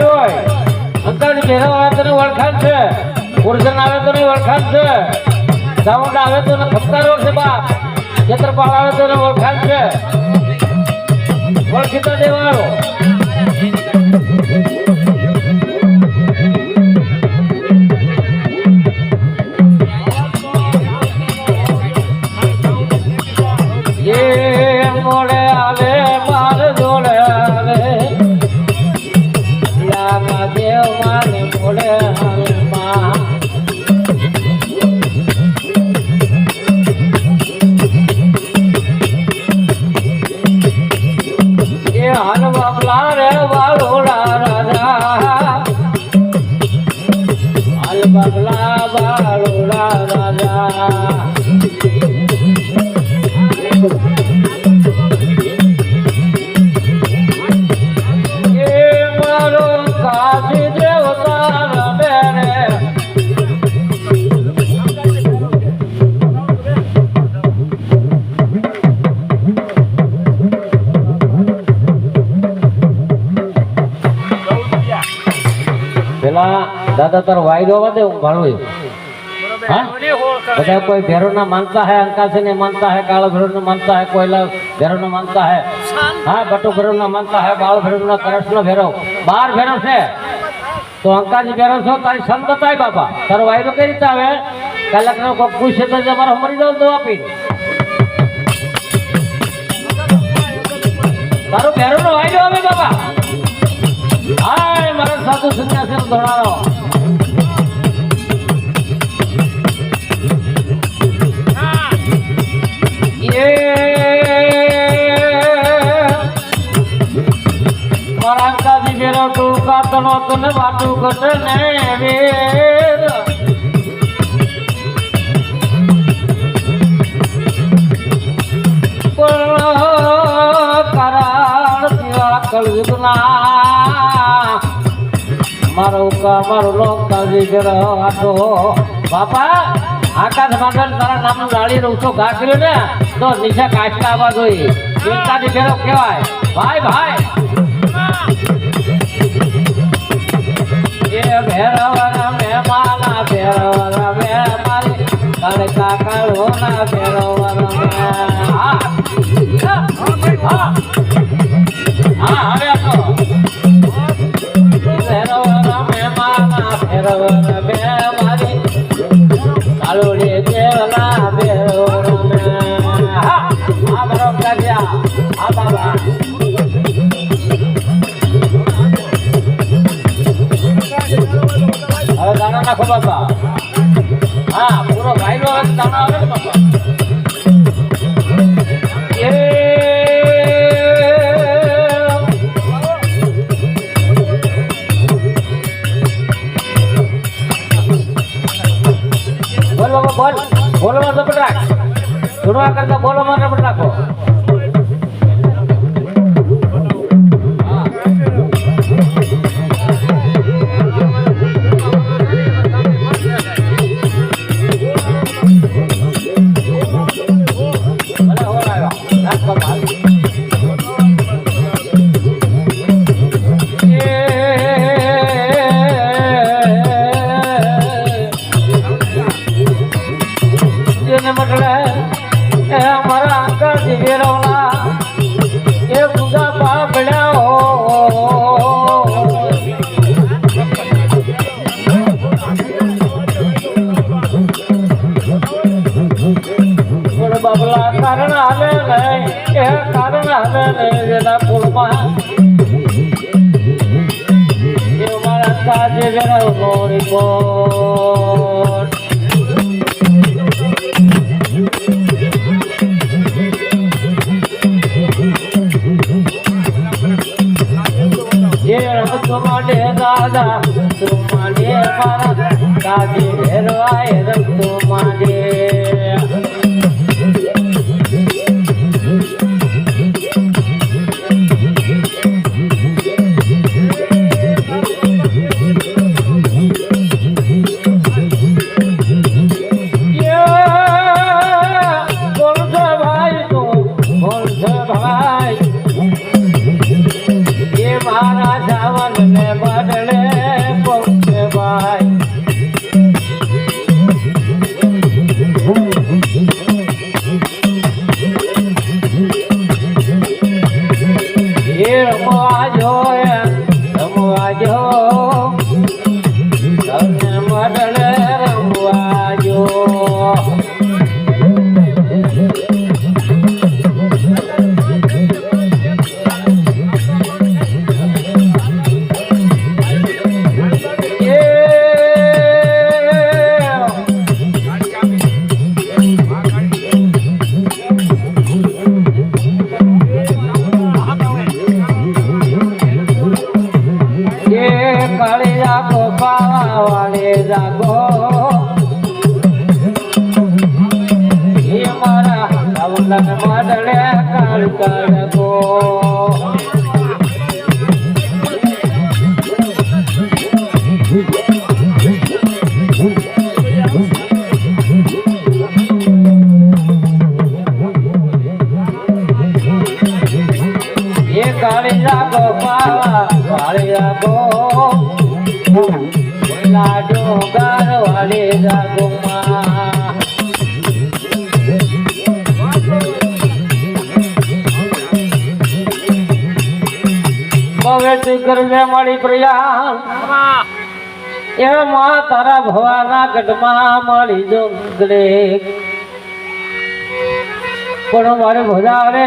આવ્યો હોય. અંકલ ભેરવ આવે તો ઓળખાણ છે. ઉર્જન આવે તો નહીં ઓળખાણ છે. સાઉન્ડ આવે તો ખપકારો છે બાપ. છેતરપાળ આવે તો એને ઓળખાણ છે. ઓળખી તો દેવાળો. દાદા તારો વાયદો વધે હું ભણું બધા કોઈ ભેરો ના માનતા હે અંકાસી ને માનતા હે કાળો ભેરો ને માનતા હે કોયલા ભેરો ને માનતા હે. હા બટુ ભેરો ના માનતા હે બાળ ભેરો ના કૃષ્ણ ભેરો. બાર ભેરો છે. તો અંકાજી ભેરો છો તારી સંગત આય બાપા. તારો વાયદો કઈ રીતે આવે? કલાક નો કોઈ પૂછે તો તમારે મરી જાવ દવા પીને તારો ભેરો નો વાયદો આવે બાપા. હાય મારા સાધુ સંન્યાસી ધોળાનો મારા કાજી બેરો ટૂંકા તનો તને વાટું ઘટે ને વેર. કળયુગના મારો કા મારો લોકતાજી બેરો આટો બાપા આકાશ માંડલ તારા નામનું લાળી રહું છો. ઘા કર્યો ને. તો નિશા કાચકા આવવા જોઈએ ચિંતાથી ફેરો કહેવાય ભાઈ ભાઈ! નોરી કોટ એ રમત માટે દાદા તું લખ મદળે કર કરગો લાડો ગારો વાળી લાગો મા પવેટી કરજે મારી પ્રિયા એ માં તારા ભવાના ગઢમાં મળી જો ગળે પણ મારે ભજારે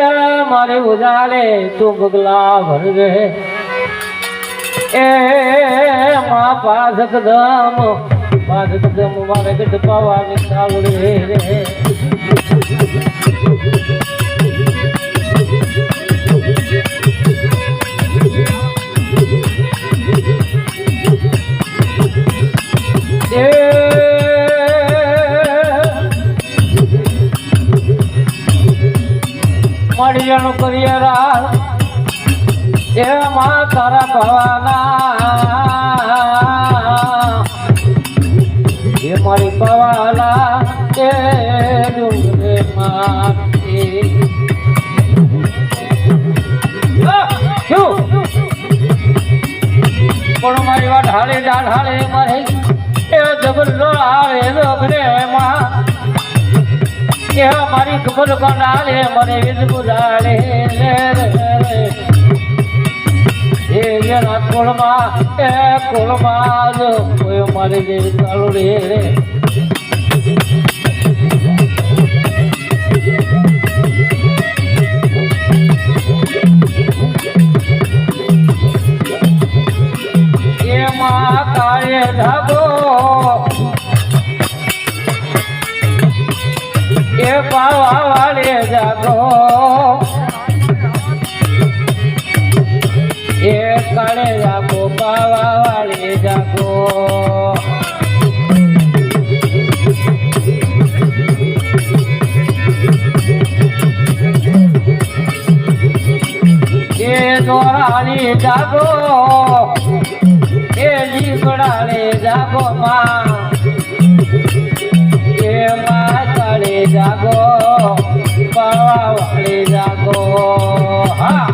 એ મારે ભજારે તું બગલા ભરવે. એ માં પાસક ધમ પાસક ધમ મારે ગઢ પાવા વિચાવડે રે. એમાં તારા ભવાના એ મારી પવાલા એ ડુંગરે શું પણ મારી વાત હાલે જાણ હાલે મારી એ જબલો આવે લોકને માં કે મારી ખબર કોનાલે મને વિધ બુલાડે લે. રે એ એના કોળમાં એ કોળમાં જ કોઈ મારી જેવી ચાલુ રે. દોરાળી જાગો, એ લીમડાળે જાગો માં. એ માતાળે જાગો પાવા વાળે જાગો. હા.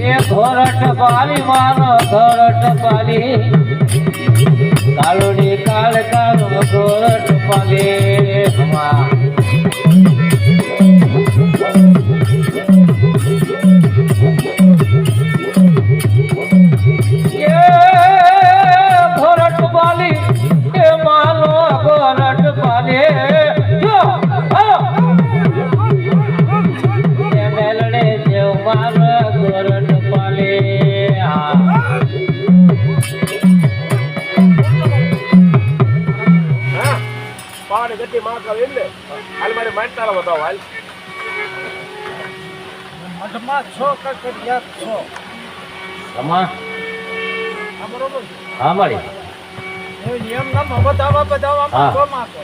એ ઘોરટ પાલી મારો ઘોરટ પાલી. કાળુડી કાળ કાળો ઘોરટ પાલી મારે બતાવો હાલ મઠમાં છો કકડિયા છો? હમા આ બરોબર? હા મળી એ નિયમ નામ બતાવવા હા. બતાવવામાં છો માકો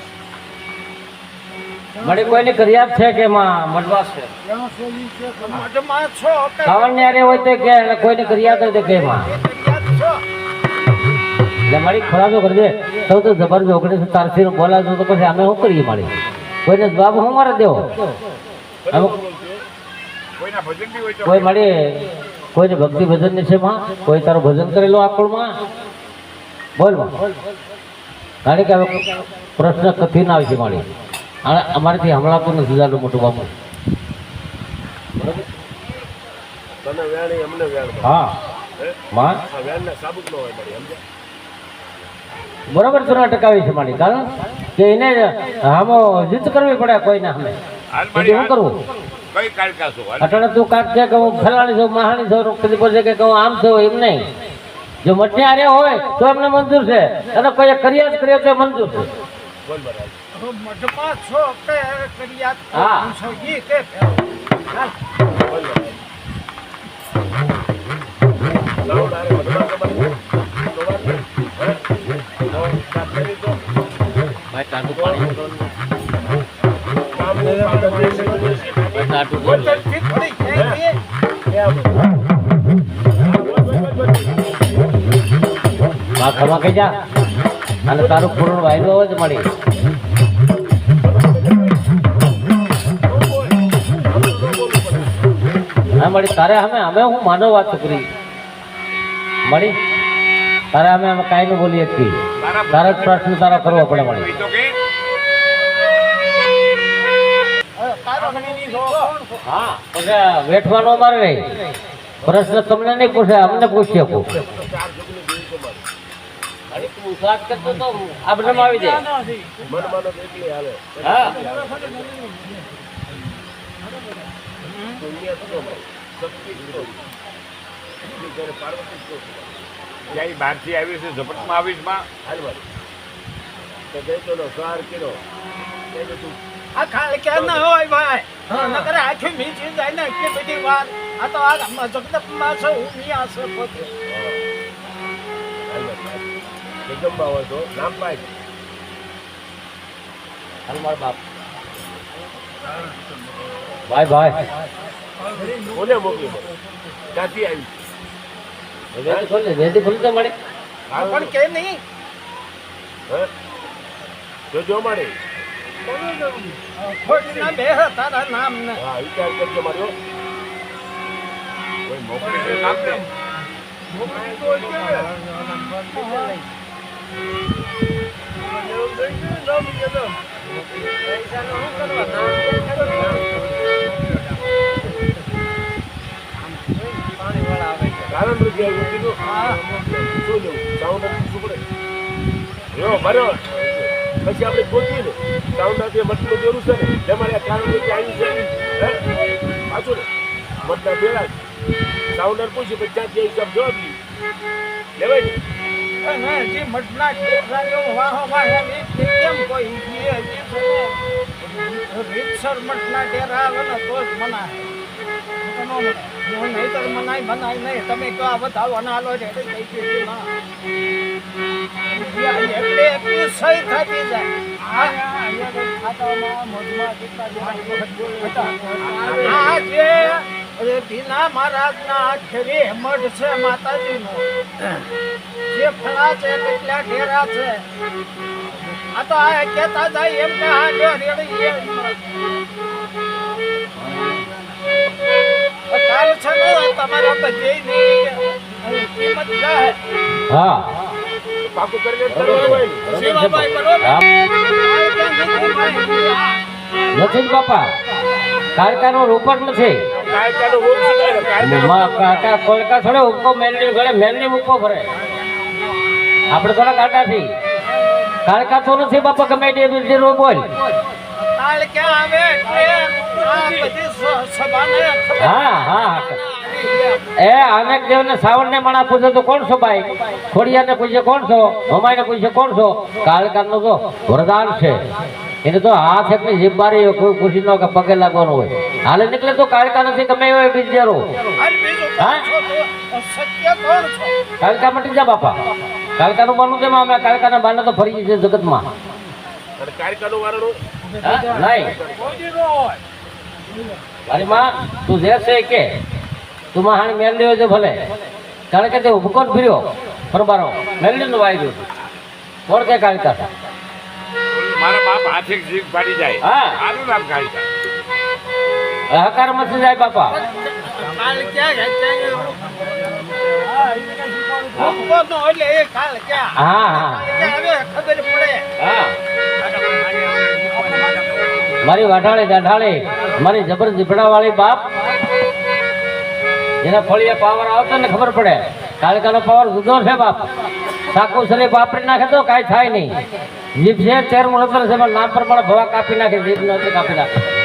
મળી કોઈને ફરિયાદ છે કે માં મડવા છે? સુધી છે કે મઠમાં છો કકડિયા ખાવાનું યારે હોય તો કે કોઈની ફરિયાદ હોય તો કે માં એટલે મારી ખોરાકો કરજે. સૌ તો જબર જોગડે તારસી બોલાવજો તો પછી અમે શું કરીએ મારી? કોઈને જવાબ હું મારે દેવો? હવે કોઈના ભજન બી હોય તો કોઈ મળે. કોઈને ભક્તિ ભજનની છે માં? કોઈ તારું ભજન કરેલું આકળમાં બોલ કારણ કે હવે પ્રશ્ન કથિન આવે છે મારી. અને અમારેથી હમણાં નથી જાતું મોટું બાપુ હા. માં? બરાબર વેણ ના સાબુક નો હોય મારી સમજે બરોબર તું અટકાવી છે મારી કારણ કે એને આમો જીત કરવી પડે કોઈને સામે હાલ શું કરવું? અટાણે તું કાક છે કે હું ફલાણી છું મહાણી છું કદી બોલશે કે હું આમ છું એમ નહીં. જો મઠ્યા હારે હોય તો એમને મંજૂર છે. અને કોઈ ફરિયાદ કરીએ તો મંજૂર છે. હા. કે બોલ બા ખમા કઈ જા અને તારું પૂરણ વાયલો જ મળી ના મળી તારે અમે અમે હું માનો વાત કરી મળી તારે અમે અમે કાંઈ ન બોલી હતી તારે જ પ્રશ્ન તારા કરવો પડે, મળી. હા પછી વેઠવાનો અમારે નહીં. પ્રશ્ન તમને નહીં પૂછે, અમને પૂછી વાત આપણે આવી એટલી હાલે એટલી ત્યાં બહારથી આવી છે ઝપટમાં આવીશમાં. હાલવા તો નો સાર કર્યો. આ ખાલી કે ના હોય ભાઈ નકર આખી મીઠી જાય ને કે બધી વાત આ તો આ જગદંબા છે હું મિયા છે પોતે જગદંબા હોય તો નામ પાય બાપ ભાઈ ભાઈ કોને મોકલી ક્યાંથી આવી વેદી ખોલી વેદી ખોલી તો મળે પણ કે નહીં જો જો ના બે તારા નામ ને હા, વિચાર કરજો મારો. કોઈ મોકલી છે નામ મોકલી તો છે? કારણ રૂપિયા કીધું શું લેવું સાઉન્ડ શું પડે જો બરાબર પછી આપણે ગોતીએ ને. સાઉન્ડ આપીએ મતનું જરૂર છે ને તમારે આ કારણ રૂપિયા આવ્યું છે? પાછું ને મતના બેડા સાઉન્ડર પૂછ્યું પછી ત્યાં જઈ જવાબ દીધું. લેવાય ને. જે મઠના ટેકરાઓ વાહો વાહે કેમ કોઈ ઈ જે છે રીતસર મઠના આવે ને, તો જ મનાય. નહીં તો મનાય. મનાય નહીં. તમે કહો, આ બતાવો અને હાલો છે. ના. સહી થતી જાય મહારાજના ઘરે મઠ છે માતાજીનો જે ફળા છે કેટલા ઢેરા છે આ તો આ કહેતા જાય એમ કે હા જો રેડી. કાલ છે ને તમારા બધે હા પાકું કરીને હોય નથી બાપા. કાળકાનો રૂપ જ નથી માં કાકા કોલકા થોડે ઉપકો મેલની ગળે મેલની ઉપકો ભરે આપણે થોડા કાંટા થી કાળકા તો નથી બાપા ગમે તે બીજી રૂપ બોલ આવે સભાને ખબર હા હા. એ ને સાવણ ને મણા પૂછે તો કોણ છો ભાઈ? ખોડિયાને પૂછે કોણ છો? હમાઈને પૂછે કોણ છો? કાળકાનું તો વરદાન છે. એને તો હાથ એકની જીભબારી કોઈ ખુશી નો કે પગે લાગવાનું હોય. હાલે નીકળે તો કાળકા નથી ગમે એવો બીજેરો કાળકા મટી જા બાપા. કાળકાનું બનવું છે અમે કાળકાના બાને તો ફરી છે વારણું હા? નહીં. અરે માં તું જે છે કે? તું મહાણ મેલ દેવો છે ભલે. કારણ કે તે હુકમ ફર્યો? પરબારો મેલડી નું વાઈ ગયું. કોણ કે કાળકા? મારા બાપ હાથે જીભ ફાડી જાય. હા. આનું નામ કાયદા હકાર મથી જાય બાપા. ક્યાં ગયા? હા હા. ખબર પડે. હા. મારી વાઢાળી દાઢાળી મારી જબર જીભડા વાળી બાપ જેના ફળિયા પાવર આવતો ને ખબર પડે. કાળકાનો પાવર જુદો છે બાપ. સાકુ શરીર વાપરી નાખે તો કાંઈ થાય નહીં. જીભ છે તેર મુહૂર્ત છે પણ નામ પર પણ ભવા કાપી નાખે. જીભ નથી કાપી નાખે.